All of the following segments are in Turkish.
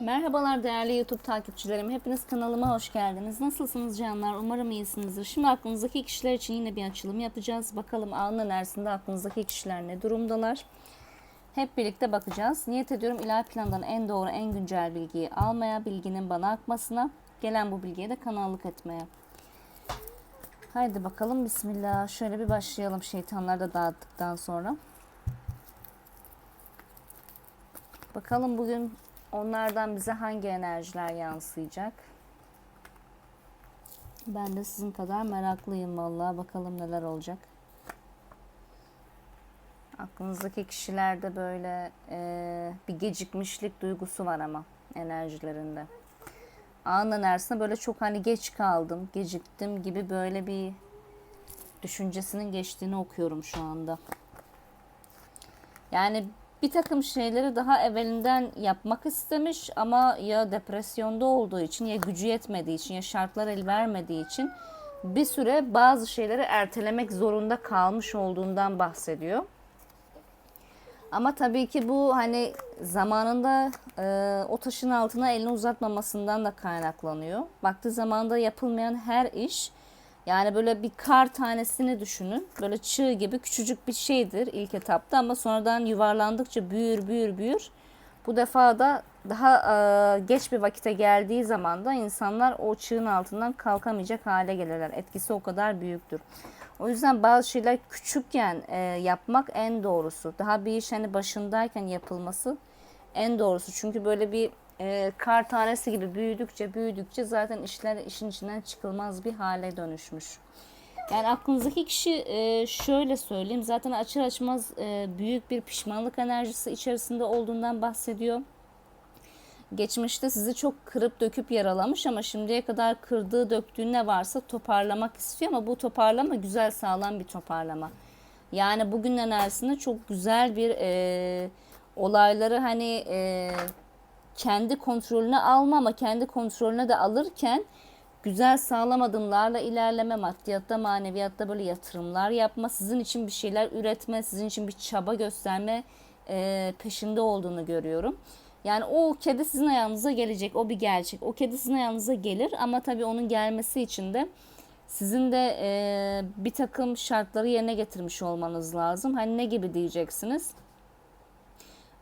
Merhabalar değerli YouTube takipçilerim. Hepiniz kanalıma hoş geldiniz. Nasılsınız canlar? Umarım iyisinizdir. Şimdi aklınızdaki kişiler için yine bir açılım yapacağız. Bakalım anın enerjisinde aklınızdaki kişiler ne durumdalar? Hep birlikte bakacağız. Niyet ediyorum ilahi plandan en doğru, en güncel bilgiyi almaya, bilginin bana akmasına, gelen bu bilgiye de kanallık etmeye. Haydi bakalım Bismillah. Şöyle bir başlayalım şeytanları da dağıttıktan sonra. Bakalım bugün onlardan bize hangi enerjiler yansıyacak? Ben de sizin kadar meraklıyım vallahi. Bakalım neler olacak. Aklınızdaki kişilerde böyle e, bir gecikmişlik duygusu var ama enerjilerinde. An enerjisinde böyle çok hani geç kaldım, geciktim gibi böyle bir düşüncesinin geçtiğini okuyorum şu anda. Yani bir takım şeyleri daha evvelinden yapmak istemiş ama ya depresyonda olduğu için ya gücü yetmediği için ya şartlar el vermediği için bir süre bazı şeyleri ertelemek zorunda kalmış olduğundan bahsediyor. Ama tabii ki bu hani zamanında e, o taşın altına elini uzatmamasından da kaynaklanıyor. Vakti zamanında yapılmayan her iş yani böyle bir kar tanesini düşünün. Böyle çığ gibi küçücük bir şeydir ilk etapta ama sonradan yuvarlandıkça büyür büyür büyür. Bu defa da daha e, geç bir vakite geldiği zaman da insanlar o çığın altından kalkamayacak hale gelirler. Etkisi o kadar büyüktür. O yüzden bazı şeyler küçükken e, yapmak en doğrusu. Daha bir iş hani başındayken yapılması en doğrusu. Çünkü böyle bir e, kar tanesi gibi büyüdükçe büyüdükçe zaten işler işin içinden çıkılmaz bir hale dönüşmüş. Yani aklınızdaki kişi e, şöyle söyleyeyim zaten açır açmaz e, büyük bir pişmanlık enerjisi içerisinde olduğundan bahsediyor. Geçmişte sizi çok kırıp döküp yaralamış ama şimdiye kadar kırdığı döktüğü ne varsa toparlamak istiyor ama bu toparlama güzel sağlam bir toparlama. Yani bugün enerjisinde çok güzel bir e, olayları hani e, kendi kontrolüne alma ama kendi kontrolüne de alırken güzel sağlam adımlarla ilerleme, maddiyatta, maneviyatta böyle yatırımlar yapma, sizin için bir şeyler üretme, sizin için bir çaba gösterme e, peşinde olduğunu görüyorum. Yani o kedi sizin ayağınıza gelecek, o bir gerçek. O kedi sizin ayağınıza gelir ama tabii onun gelmesi için de sizin de e, bir takım şartları yerine getirmiş olmanız lazım. Hani ne gibi diyeceksiniz?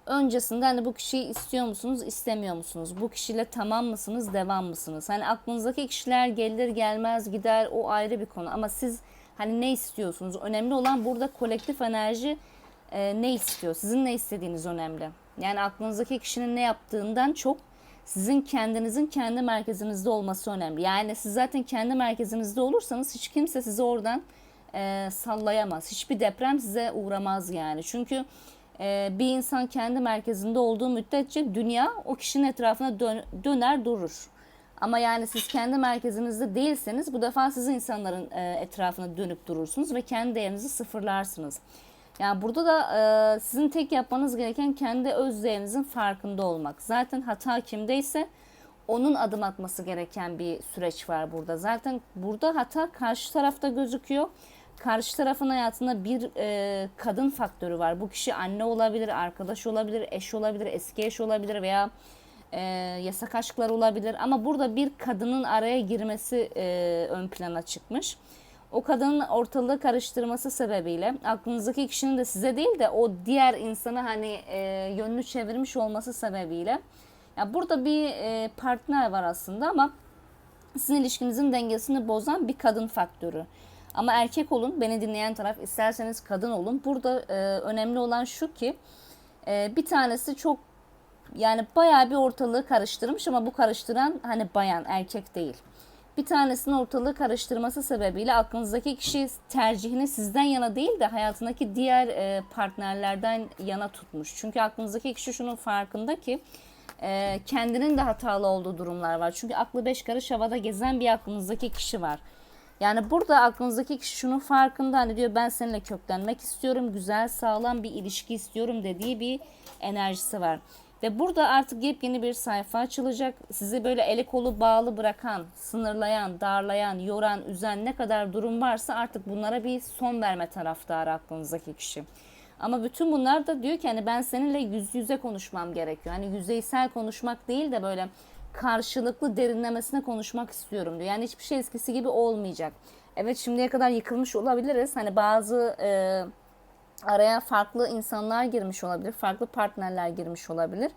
Öncesinde hani bu kişiyi istiyor musunuz, istemiyor musunuz? Bu kişiyle tamam mısınız, devam mısınız? Hani aklınızdaki kişiler gelir gelmez gider o ayrı bir konu ama siz hani ne istiyorsunuz? Önemli olan burada kolektif enerji e, ne istiyor? Sizin ne istediğiniz önemli. Yani aklınızdaki kişinin ne yaptığından çok sizin kendinizin kendi merkezinizde olması önemli. Yani siz zaten kendi merkezinizde olursanız hiç kimse sizi oradan e, sallayamaz. Hiçbir deprem size uğramaz yani. Çünkü bir insan kendi merkezinde olduğu müddetçe dünya o kişinin etrafına dön- döner durur. Ama yani siz kendi merkezinizde değilseniz bu defa siz insanların e, etrafına dönüp durursunuz ve kendi değerinizi sıfırlarsınız. Yani burada da e, sizin tek yapmanız gereken kendi öz değerinizin farkında olmak. Zaten hata kimdeyse onun adım atması gereken bir süreç var burada. Zaten burada hata karşı tarafta gözüküyor karşı tarafın hayatında bir e, kadın faktörü var. Bu kişi anne olabilir, arkadaş olabilir, eş olabilir, eski eş olabilir veya e, yasak aşklar olabilir. Ama burada bir kadının araya girmesi e, ön plana çıkmış. O kadının ortalığı karıştırması sebebiyle aklınızdaki kişinin de size değil de o diğer insanı hani e, yönünü çevirmiş olması sebebiyle. Ya burada bir e, partner var aslında ama sizin ilişkinizin dengesini bozan bir kadın faktörü. Ama erkek olun, beni dinleyen taraf isterseniz kadın olun. Burada e, önemli olan şu ki e, bir tanesi çok yani bayağı bir ortalığı karıştırmış ama bu karıştıran hani bayan, erkek değil. Bir tanesinin ortalığı karıştırması sebebiyle aklınızdaki kişi tercihini sizden yana değil de hayatındaki diğer e, partnerlerden yana tutmuş. Çünkü aklınızdaki kişi şunun farkında ki e, kendinin de hatalı olduğu durumlar var. Çünkü aklı beş karış havada gezen bir aklınızdaki kişi var. Yani burada aklınızdaki kişi şunun farkında hani diyor ben seninle köklenmek istiyorum. Güzel sağlam bir ilişki istiyorum dediği bir enerjisi var. Ve burada artık yepyeni bir sayfa açılacak. Sizi böyle eli kolu bağlı bırakan, sınırlayan, darlayan, yoran, üzen ne kadar durum varsa artık bunlara bir son verme taraftarı aklınızdaki kişi. Ama bütün bunlar da diyor ki hani ben seninle yüz yüze konuşmam gerekiyor. Hani yüzeysel konuşmak değil de böyle karşılıklı derinlemesine konuşmak istiyorum diyor. Yani hiçbir şey eskisi gibi olmayacak. Evet şimdiye kadar yıkılmış olabiliriz. Hani bazı e, araya farklı insanlar girmiş olabilir, farklı partnerler girmiş olabilir.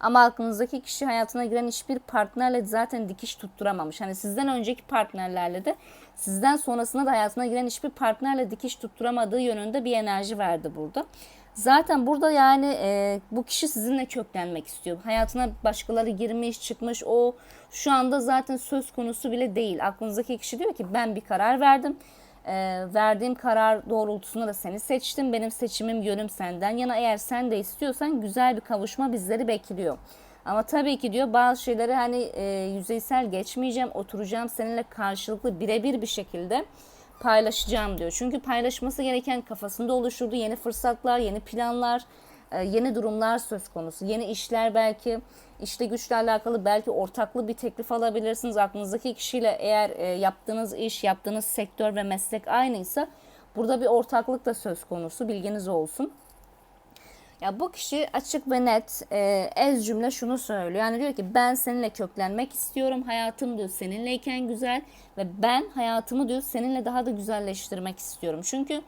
Ama aklınızdaki kişi hayatına giren hiçbir partnerle zaten dikiş tutturamamış. Hani sizden önceki partnerlerle de sizden sonrasında da hayatına giren hiçbir partnerle dikiş tutturamadığı yönünde bir enerji verdi burada. Zaten burada yani e, bu kişi sizinle köklenmek istiyor. Hayatına başkaları girmiş, çıkmış. O şu anda zaten söz konusu bile değil. Aklınızdaki kişi diyor ki ben bir karar verdim. E, verdiğim karar doğrultusunda da seni seçtim. Benim seçimim yönüm senden yana. Eğer sen de istiyorsan güzel bir kavuşma bizleri bekliyor. Ama tabii ki diyor bazı şeyleri hani e, yüzeysel geçmeyeceğim. Oturacağım seninle karşılıklı birebir bir şekilde paylaşacağım diyor. Çünkü paylaşması gereken kafasında oluşturduğu yeni fırsatlar, yeni planlar, e, yeni durumlar söz konusu. Yeni işler belki, işte güçle alakalı belki ortaklı bir teklif alabilirsiniz. Aklınızdaki kişiyle eğer e, yaptığınız iş, yaptığınız sektör ve meslek aynıysa burada bir ortaklık da söz konusu. Bilginiz olsun. Ya bu kişi açık ve net e, ez cümle şunu söylüyor. Yani diyor ki ben seninle köklenmek istiyorum. Hayatım diyor seninleyken güzel ve ben hayatımı diyor seninle daha da güzelleştirmek istiyorum. Çünkü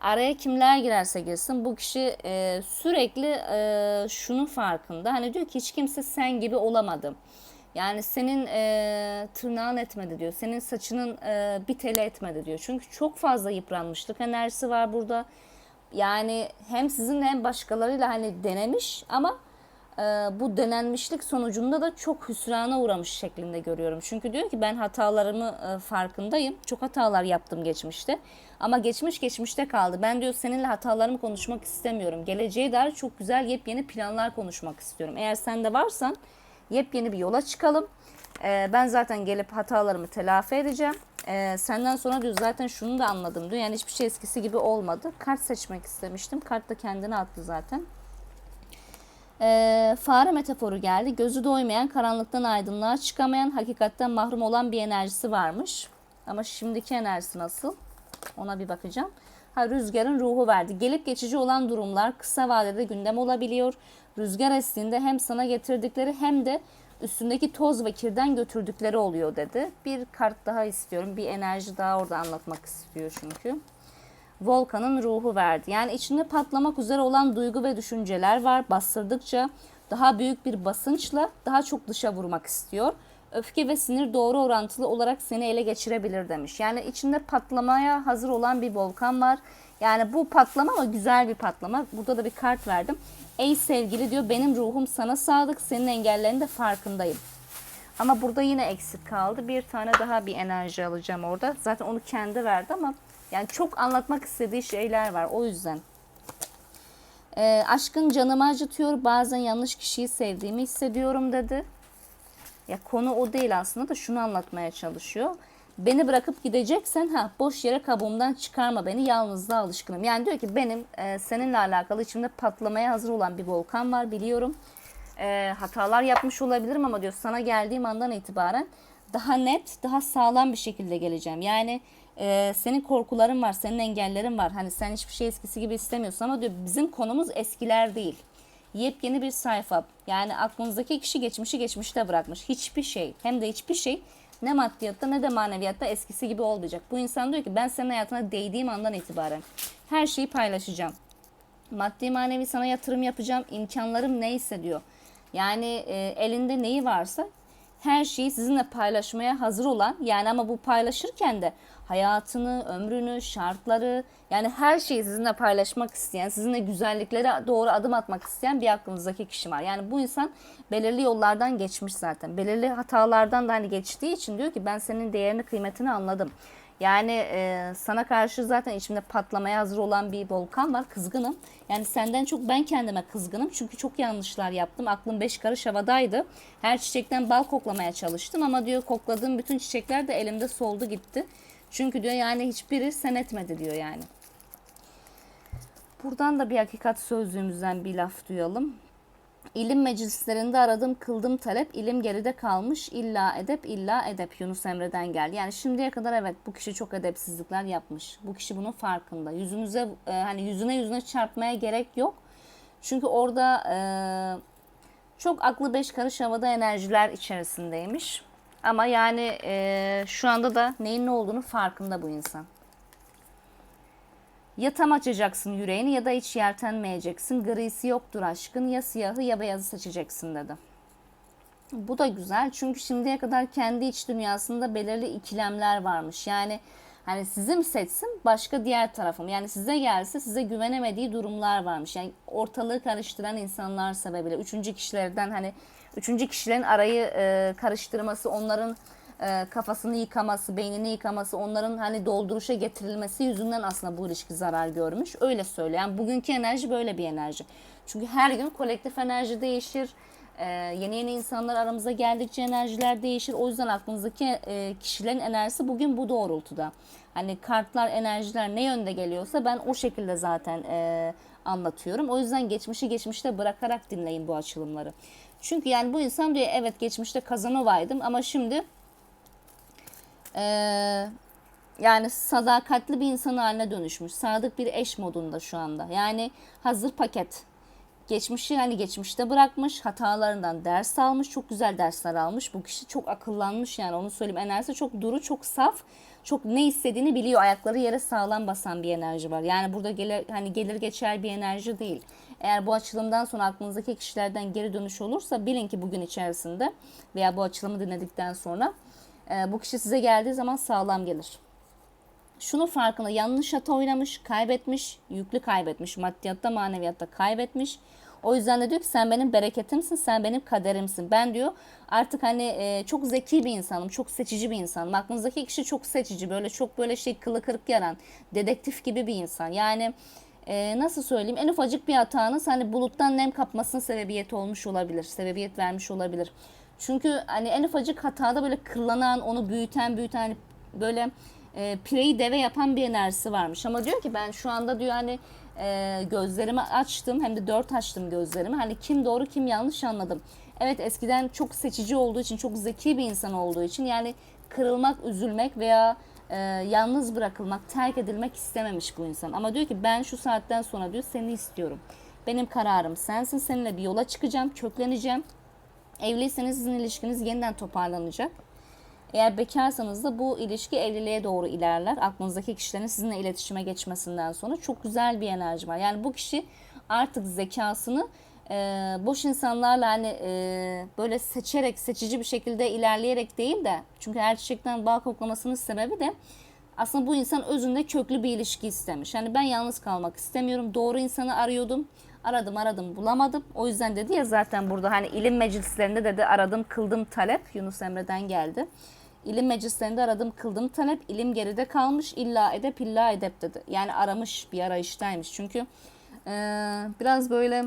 araya kimler girerse girsin bu kişi e, sürekli e, şunun farkında. Hani diyor ki hiç kimse sen gibi olamadı. Yani senin e, tırnağın etmedi diyor. Senin saçının e, bir teli etmedi diyor. Çünkü çok fazla yıpranmışlık enerjisi var burada yani hem sizinle hem başkalarıyla hani denemiş ama e, bu denenmişlik sonucunda da çok hüsrana uğramış şeklinde görüyorum. Çünkü diyor ki ben hatalarımı e, farkındayım. Çok hatalar yaptım geçmişte. Ama geçmiş geçmişte kaldı. Ben diyor seninle hatalarımı konuşmak istemiyorum. Geleceğe dair çok güzel yepyeni planlar konuşmak istiyorum. Eğer sen de varsan yepyeni bir yola çıkalım. E, ben zaten gelip hatalarımı telafi edeceğim. Ee, senden sonra diyor zaten şunu da anladım diyor. Yani hiçbir şey eskisi gibi olmadı. Kart seçmek istemiştim. Kart da kendini attı zaten. Ee, fare metaforu geldi. Gözü doymayan, karanlıktan aydınlığa çıkamayan, hakikatten mahrum olan bir enerjisi varmış. Ama şimdiki enerjisi nasıl? Ona bir bakacağım. Ha, rüzgarın ruhu verdi. Gelip geçici olan durumlar kısa vadede gündem olabiliyor. Rüzgar estiğinde hem sana getirdikleri hem de üstündeki toz ve kirden götürdükleri oluyor dedi. Bir kart daha istiyorum. Bir enerji daha orada anlatmak istiyor çünkü. Volkan'ın ruhu verdi. Yani içinde patlamak üzere olan duygu ve düşünceler var. Bastırdıkça daha büyük bir basınçla daha çok dışa vurmak istiyor. Öfke ve sinir doğru orantılı olarak seni ele geçirebilir demiş. Yani içinde patlamaya hazır olan bir volkan var. Yani bu patlama ama güzel bir patlama. Burada da bir kart verdim. Ey sevgili diyor benim ruhum sana sadık senin engellerinin de farkındayım. Ama burada yine eksik kaldı. Bir tane daha bir enerji alacağım orada. Zaten onu kendi verdi ama yani çok anlatmak istediği şeyler var. O yüzden. E, aşkın canımı acıtıyor. Bazen yanlış kişiyi sevdiğimi hissediyorum dedi. Ya konu o değil aslında da şunu anlatmaya çalışıyor. Beni bırakıp gideceksen ha boş yere kabuğumdan çıkarma beni yalnızlığa alışkınım. Yani diyor ki benim e, seninle alakalı içimde patlamaya hazır olan bir volkan var biliyorum. E, hatalar yapmış olabilirim ama diyor sana geldiğim andan itibaren daha net, daha sağlam bir şekilde geleceğim. Yani e, senin korkuların var, senin engellerin var. Hani sen hiçbir şey eskisi gibi istemiyorsun ama diyor bizim konumuz eskiler değil. Yepyeni bir sayfa. Yani aklınızdaki kişi geçmişi geçmişte bırakmış. Hiçbir şey hem de hiçbir şey ne maddiyatta ne de maneviyatta eskisi gibi olmayacak. Bu insan diyor ki ben senin hayatına değdiğim andan itibaren her şeyi paylaşacağım. Maddi manevi sana yatırım yapacağım. imkanlarım neyse diyor. Yani e, elinde neyi varsa her şeyi sizinle paylaşmaya hazır olan yani ama bu paylaşırken de hayatını, ömrünü, şartları yani her şeyi sizinle paylaşmak isteyen, sizinle güzelliklere doğru adım atmak isteyen bir aklınızdaki kişi var. Yani bu insan belirli yollardan geçmiş zaten. Belirli hatalardan da hani geçtiği için diyor ki ben senin değerini, kıymetini anladım. Yani e, sana karşı zaten içimde patlamaya hazır olan bir volkan var. Kızgınım. Yani senden çok ben kendime kızgınım. Çünkü çok yanlışlar yaptım. Aklım beş karış havadaydı. Her çiçekten bal koklamaya çalıştım ama diyor kokladığım bütün çiçekler de elimde soldu gitti. Çünkü diyor yani hiçbiri sen etmedi diyor yani. Buradan da bir hakikat sözlüğümüzden bir laf duyalım. İlim meclislerinde aradım kıldım talep ilim geride kalmış illa edep illa edep Yunus Emre'den geldi. Yani şimdiye kadar evet bu kişi çok edepsizlikler yapmış. Bu kişi bunun farkında. Yüzünüze e, hani yüzüne yüzüne çarpmaya gerek yok. Çünkü orada e, çok aklı beş karış havada enerjiler içerisindeymiş. Ama yani e, şu anda da neyin ne olduğunu farkında bu insan. Ya tam açacaksın yüreğini ya da hiç yeltenmeyeceksin. Grisi yoktur aşkın. Ya siyahı ya beyazı seçeceksin dedi. Bu da güzel çünkü şimdiye kadar kendi iç dünyasında belirli ikilemler varmış. Yani hani sizi mi seçsin başka diğer tarafım. Yani size gelse size güvenemediği durumlar varmış. Yani ortalığı karıştıran insanlar sebebiyle. Üçüncü kişilerden hani üçüncü kişilerin arayı e, karıştırması, onların e, kafasını yıkaması, beynini yıkaması, onların hani dolduruşa getirilmesi yüzünden aslında bu ilişki zarar görmüş. Öyle söylüyor. Yani bugünkü enerji böyle bir enerji. Çünkü her gün kolektif enerji değişir. E, yeni yeni insanlar aramıza geldikçe enerjiler değişir. O yüzden aklınızdaki e, kişilerin enerjisi bugün bu doğrultuda. Hani kartlar, enerjiler ne yönde geliyorsa ben o şekilde zaten e, anlatıyorum. O yüzden geçmişi geçmişte bırakarak dinleyin bu açılımları. Çünkü yani bu insan diyor evet geçmişte Kazanova'ydım ama şimdi ee, yani sadakatli bir insan haline dönüşmüş. Sadık bir eş modunda şu anda. Yani hazır paket. Geçmişi hani geçmişte bırakmış, hatalarından ders almış, çok güzel dersler almış. Bu kişi çok akıllanmış yani onu söyleyeyim. Enerjisi çok duru, çok saf, çok ne istediğini biliyor. Ayakları yere sağlam basan bir enerji var. Yani burada gelir, hani gelir geçer bir enerji değil. Eğer bu açılımdan sonra aklınızdaki kişilerden geri dönüş olursa bilin ki bugün içerisinde veya bu açılımı dinledikten sonra e, bu kişi size geldiği zaman sağlam gelir. Şunun farkında yanlış hata oynamış, kaybetmiş, yüklü kaybetmiş, maddiyatta maneviyatta kaybetmiş. O yüzden de diyor ki sen benim bereketimsin, sen benim kaderimsin. Ben diyor artık hani e, çok zeki bir insanım, çok seçici bir insanım. Aklınızdaki kişi çok seçici, böyle çok böyle şey kılı kırık yaran, dedektif gibi bir insan. Yani e, nasıl söyleyeyim en ufacık bir hatanız hani buluttan nem kapmasına sebebiyet olmuş olabilir, sebebiyet vermiş olabilir. Çünkü hani en ufacık hatada böyle kırlanan, onu büyüten, büyüten hani böyle e, pireyi deve yapan bir enerjisi varmış. Ama diyor ki ben şu anda diyor hani e, gözlerimi açtım hem de dört açtım gözlerimi. Hani kim doğru kim yanlış anladım. Evet eskiden çok seçici olduğu için, çok zeki bir insan olduğu için yani kırılmak, üzülmek veya e, yalnız bırakılmak, terk edilmek istememiş bu insan. Ama diyor ki ben şu saatten sonra diyor seni istiyorum. Benim kararım sensin, seninle bir yola çıkacağım, kökleneceğim. Evliyseniz sizin ilişkiniz yeniden toparlanacak. Eğer bekarsanız da bu ilişki evliliğe doğru ilerler. Aklınızdaki kişilerin sizinle iletişime geçmesinden sonra çok güzel bir enerji var. Yani bu kişi artık zekasını e, boş insanlarla hani e, böyle seçerek, seçici bir şekilde ilerleyerek değil de çünkü her çiçekten bal koklamasının sebebi de aslında bu insan özünde köklü bir ilişki istemiş. Yani ben yalnız kalmak istemiyorum. Doğru insanı arıyordum. Aradım aradım bulamadım. O yüzden dedi ya zaten burada hani ilim meclislerinde dedi aradım kıldım talep. Yunus Emre'den geldi. İlim meclislerinde aradım kıldım talep. ilim geride kalmış illa edep illa edep dedi. Yani aramış bir arayıştaymış. Çünkü e, biraz böyle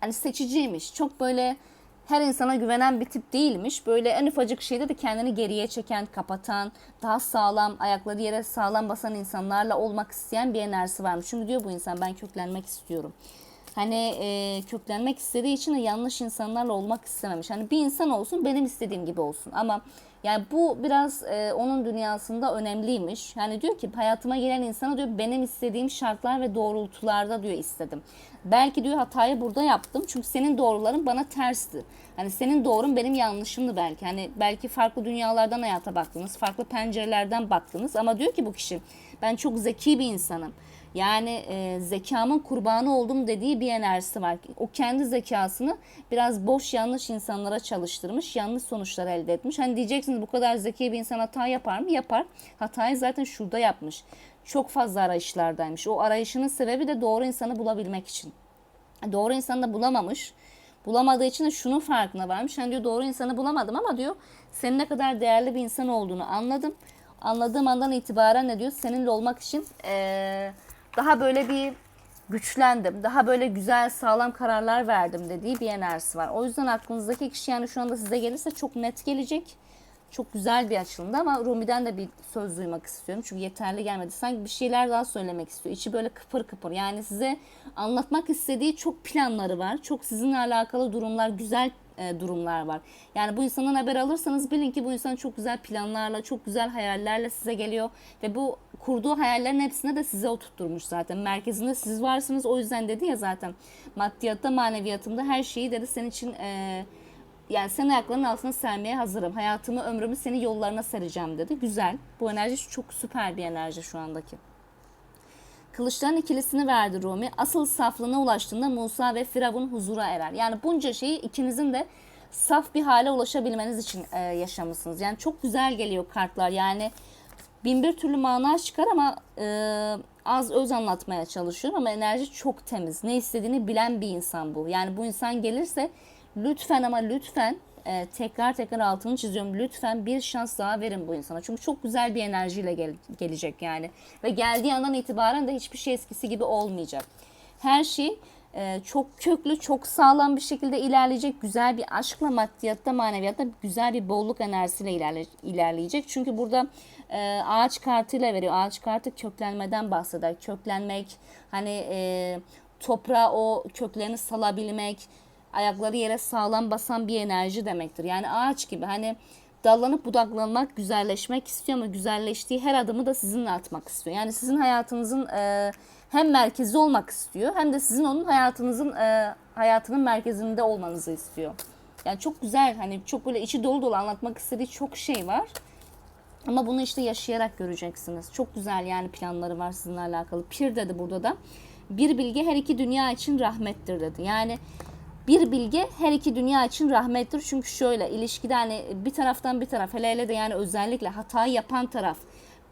hani seçiciymiş. Çok böyle her insana güvenen bir tip değilmiş. Böyle en ufacık şeyde de kendini geriye çeken, kapatan, daha sağlam, ayakları yere sağlam basan insanlarla olmak isteyen bir enerjisi varmış. Çünkü diyor bu insan ben köklenmek istiyorum. Hani e, köklenmek istediği için de yanlış insanlarla olmak istememiş. Hani bir insan olsun benim istediğim gibi olsun. Ama yani bu biraz e, onun dünyasında önemliymiş. Yani diyor ki hayatıma gelen insana diyor benim istediğim şartlar ve doğrultularda diyor istedim. Belki diyor hatayı burada yaptım. Çünkü senin doğruların bana tersti. Hani senin doğrun benim yanlışımdı belki. Hani belki farklı dünyalardan hayata baktınız, farklı pencerelerden baktınız ama diyor ki bu kişi ben çok zeki bir insanım. Yani e, zekamın kurbanı oldum dediği bir enerjisi var. O kendi zekasını biraz boş yanlış insanlara çalıştırmış, yanlış sonuçlar elde etmiş. Hani diyeceksiniz bu kadar zeki bir insan hata yapar mı? Yapar. Hatayı zaten şurada yapmış. Çok fazla arayışlardaymış. O arayışının sebebi de doğru insanı bulabilmek için. Doğru insanı da bulamamış. Bulamadığı için de şunun farkına varmış. Hani diyor doğru insanı bulamadım ama diyor senin ne kadar değerli bir insan olduğunu anladım. Anladığım andan itibaren ne diyor? Seninle olmak için ee, daha böyle bir güçlendim. Daha böyle güzel sağlam kararlar verdim dediği bir enerjisi var. O yüzden aklınızdaki kişi yani şu anda size gelirse çok net gelecek. Çok güzel bir açılımdı ama Rumi'den de bir söz duymak istiyorum. Çünkü yeterli gelmedi. Sanki bir şeyler daha söylemek istiyor. İçi böyle kıpır kıpır. Yani size anlatmak istediği çok planları var. Çok sizinle alakalı durumlar, güzel e, durumlar var. Yani bu insandan haber alırsanız bilin ki bu insan çok güzel planlarla, çok güzel hayallerle size geliyor. Ve bu kurduğu hayallerin hepsine de size oturtturmuş zaten. Merkezinde siz varsınız. O yüzden dedi ya zaten maddiyatta, maneviyatımda her şeyi dedi senin için... E, yani sen ayaklarının altına sermeye hazırım. Hayatımı, ömrümü senin yollarına sereceğim dedi. Güzel. Bu enerji çok süper bir enerji şu andaki. Kılıçların ikilisini verdi Rumi. Asıl saflığına ulaştığında Musa ve Firavun huzura erer. Yani bunca şeyi ikinizin de saf bir hale ulaşabilmeniz için e, yaşamışsınız. Yani çok güzel geliyor kartlar. Yani bin bir türlü mana çıkar ama e, az öz anlatmaya çalışıyorum ama enerji çok temiz. Ne istediğini bilen bir insan bu. Yani bu insan gelirse lütfen ama lütfen e, tekrar tekrar altını çiziyorum. Lütfen bir şans daha verin bu insana. Çünkü çok güzel bir enerjiyle gel- gelecek yani. Ve geldiği andan itibaren de hiçbir şey eskisi gibi olmayacak. Her şey e, çok köklü, çok sağlam bir şekilde ilerleyecek. Güzel bir aşkla, maddiyatta, maneviyatta güzel bir bolluk enerjisiyle ilerle, ilerleyecek. Çünkü burada e, ağaç kartıyla veriyor. Ağaç kartı köklenmeden bahseder. Köklenmek, hani e, toprağa o köklerini salabilmek, ayakları yere sağlam basan bir enerji demektir. Yani ağaç gibi hani dallanıp budaklanmak, güzelleşmek istiyor ama güzelleştiği her adımı da sizinle atmak istiyor. Yani sizin hayatınızın e, hem merkezi olmak istiyor hem de sizin onun hayatınızın e, hayatının merkezinde olmanızı istiyor. Yani çok güzel hani çok böyle içi dolu dolu anlatmak istediği çok şey var. Ama bunu işte yaşayarak göreceksiniz. Çok güzel yani planları var sizinle alakalı. Pir dedi burada da. Bir bilgi her iki dünya için rahmettir dedi. Yani bir bilgi her iki dünya için rahmettir. Çünkü şöyle ilişkide hani bir taraftan bir taraf hele hele de yani özellikle hatayı yapan taraf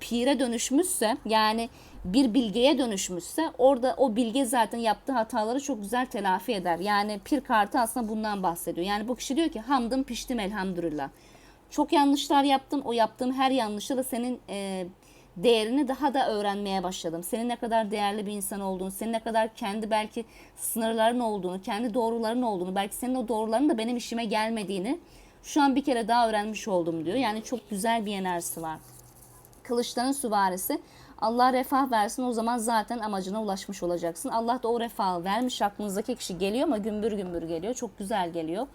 pire dönüşmüşse yani bir bilgeye dönüşmüşse orada o bilge zaten yaptığı hataları çok güzel telafi eder. Yani pir kartı aslında bundan bahsediyor. Yani bu kişi diyor ki hamdım piştim elhamdülillah. Çok yanlışlar yaptım. O yaptığım her yanlışta da senin e, değerini daha da öğrenmeye başladım. Senin ne kadar değerli bir insan olduğunu, senin ne kadar kendi belki sınırların olduğunu, kendi doğruların olduğunu, belki senin o doğruların da benim işime gelmediğini şu an bir kere daha öğrenmiş oldum diyor. Yani çok güzel bir enerjisi var. Kılıçların süvarisi Allah refah versin o zaman zaten amacına ulaşmış olacaksın. Allah da o refahı vermiş aklınızdaki kişi geliyor ama gümbür gümbür geliyor. Çok güzel geliyor.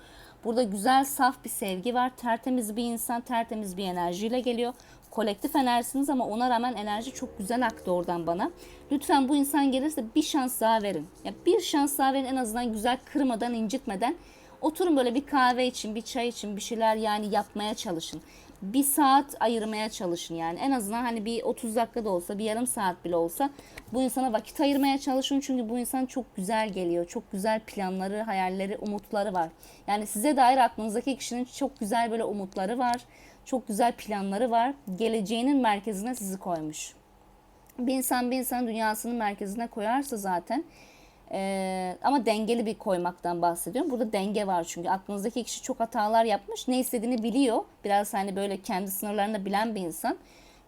Burada güzel saf bir sevgi var. Tertemiz bir insan, tertemiz bir enerjiyle geliyor. Kolektif enerjisiniz ama ona rağmen enerji çok güzel aktı oradan bana. Lütfen bu insan gelirse bir şans daha verin. Ya bir şans daha verin en azından güzel kırmadan, incitmeden. Oturun böyle bir kahve için, bir çay için bir şeyler yani yapmaya çalışın. Bir saat ayırmaya çalışın yani. En azından hani bir 30 dakika da olsa, bir yarım saat bile olsa bu insana vakit ayırmaya çalışın. Çünkü bu insan çok güzel geliyor. Çok güzel planları, hayalleri, umutları var. Yani size dair aklınızdaki kişinin çok güzel böyle umutları var. Çok güzel planları var. Geleceğinin merkezine sizi koymuş. Bir insan bir insan dünyasının merkezine koyarsa zaten ee, ama dengeli bir koymaktan bahsediyorum. Burada denge var çünkü aklınızdaki kişi çok hatalar yapmış. Ne istediğini biliyor. Biraz hani böyle kendi sınırlarını bilen bir insan.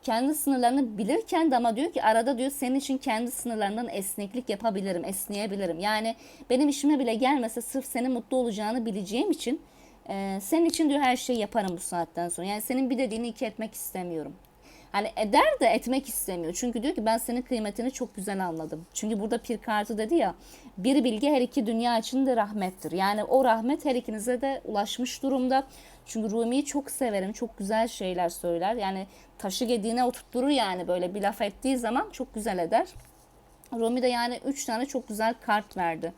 Kendi sınırlarını bilirken de ama diyor ki arada diyor senin için kendi sınırlarından esneklik yapabilirim, esneyebilirim. Yani benim işime bile gelmese sırf senin mutlu olacağını bileceğim için e, senin için diyor her şeyi yaparım bu saatten sonra. Yani senin bir dediğini iki etmek istemiyorum. Hani eder de etmek istemiyor. Çünkü diyor ki ben senin kıymetini çok güzel anladım. Çünkü burada pir kartı dedi ya bir bilgi her iki dünya için de rahmettir. Yani o rahmet her ikinize de ulaşmış durumda. Çünkü Rumi'yi çok severim. Çok güzel şeyler söyler. Yani taşı gediğine oturtturur yani böyle bir laf ettiği zaman çok güzel eder. Rumi de yani üç tane çok güzel kart verdi.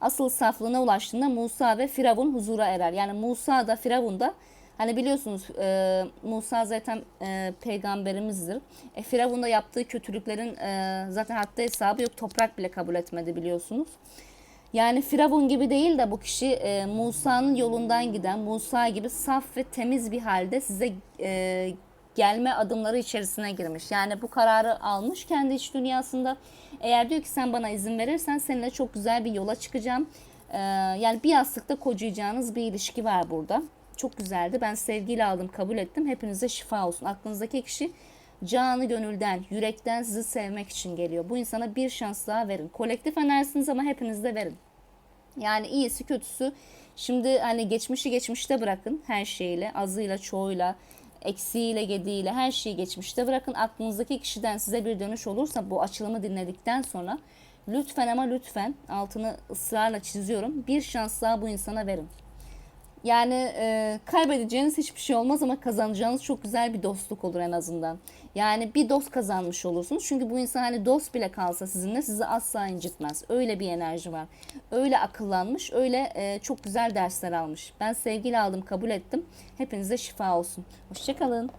Asıl saflığına ulaştığında Musa ve Firavun huzura erer. Yani Musa da Firavun da Hani biliyorsunuz e, Musa zaten e, peygamberimizdir. E, Firavun da yaptığı kötülüklerin e, zaten hatta hesabı yok. Toprak bile kabul etmedi biliyorsunuz. Yani Firavun gibi değil de bu kişi e, Musa'nın yolundan giden, Musa gibi saf ve temiz bir halde size e, gelme adımları içerisine girmiş. Yani bu kararı almış kendi iç dünyasında. Eğer diyor ki sen bana izin verirsen seninle çok güzel bir yola çıkacağım. E, yani bir yastıkta kocayacağınız bir ilişki var burada çok güzeldi. Ben sevgiyle aldım, kabul ettim. Hepinize şifa olsun. Aklınızdaki kişi canı gönülden, yürekten sizi sevmek için geliyor. Bu insana bir şans daha verin. Kolektif enerjisiniz ama hepiniz de verin. Yani iyisi kötüsü. Şimdi hani geçmişi geçmişte bırakın her şeyle, azıyla, çoğuyla. Eksiğiyle, gediğiyle her şeyi geçmişte bırakın. Aklınızdaki kişiden size bir dönüş olursa bu açılımı dinledikten sonra lütfen ama lütfen altını ısrarla çiziyorum. Bir şans daha bu insana verin. Yani e, kaybedeceğiniz hiçbir şey olmaz ama kazanacağınız çok güzel bir dostluk olur en azından. Yani bir dost kazanmış olursunuz. Çünkü bu insan hani dost bile kalsa sizinle sizi asla incitmez. Öyle bir enerji var. Öyle akıllanmış, öyle e, çok güzel dersler almış. Ben sevgiyle aldım, kabul ettim. Hepinize şifa olsun. Hoşçakalın.